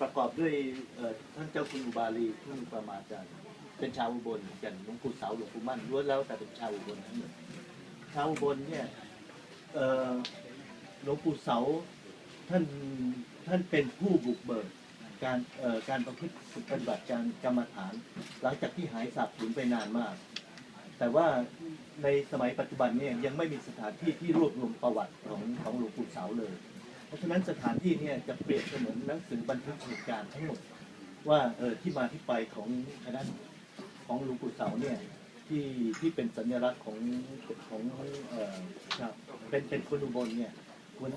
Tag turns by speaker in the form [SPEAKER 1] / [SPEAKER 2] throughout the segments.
[SPEAKER 1] ประกอบด้วยท่านเจ้าคุณอุบาลีทุ่งประมาจารย์เป็นชาวอุบลกันหลวงปู่เสาหลวงปู่มั่นล้วนแล้วแต่เป็นชาวอุบลทั้งหมดชาวอุบลเนี่ยหลวงปู่เสาท่านท่านเป็นผู้บุกเบิกการการประพฤติปฏิบัติการกรรมฐาน หลังจากที่หายสาบสูญไปนานมาก แต่ว่าในสมัยปัจจุบันเนี่ยยังไม่มีสถานที่ที่รวบรวมประวัติของของหลวงปู่เสาเลย เพราะฉะนั้นสถานที่เนี่ยจะเปรียบเสมือนหนังสือบันทึกเหตุการณ์ทั้งหมด ว่าเออที่มาที่ไปของคณะของหลวงปู่เสาเนี่ยที่ที่เป็นสัญลักษณ์ของของเอ่อครับเป็นเป็นคนอุบลเนี่ยคุณ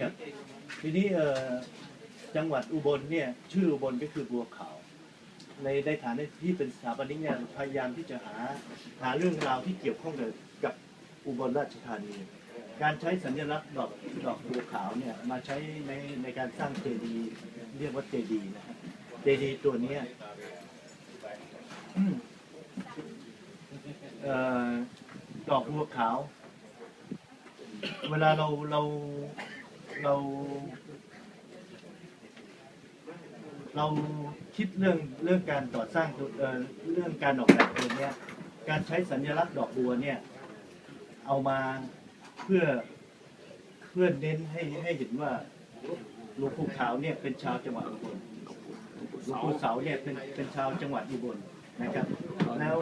[SPEAKER 1] ครับทีนี้เอ่อจังหวัดอุบลเนี่ยชื่ออุบลก็คือบัวขาวในในฐานะที่เป็นสถาปนิกเนี่ยพยายามที่จะหาหาเรื่องราวที่เกี่ยวข้องกับอุบลราชธานี การใช้สัญลักษณ์ดอกดอกบัวขาวเนี่ยมาใช้ในในการสร้างเจดีย์เรียกว่าเจดีย์นะครับเจดีย์ตัวเนี้ยเอ่อดอกบัวขาว เวลาเราเราเรา เราคิดเรื่องเรื่องการก่อสร้างตัวเอ่อเรื่องการออกแบบตัวเนี้ยการใช้สัญลักษณ์ดอกบัวเนี่ย เอามา เพื่อเพื่อเน้นให้ให้เห็นว่าหลวงปู่ขาวเนี่ยเป็นชาวจังหวัดอุบลหลวงปู่เสาเนี่ยเป็นเป็นชาวจังหวัดอุบลนะครับ แล้ว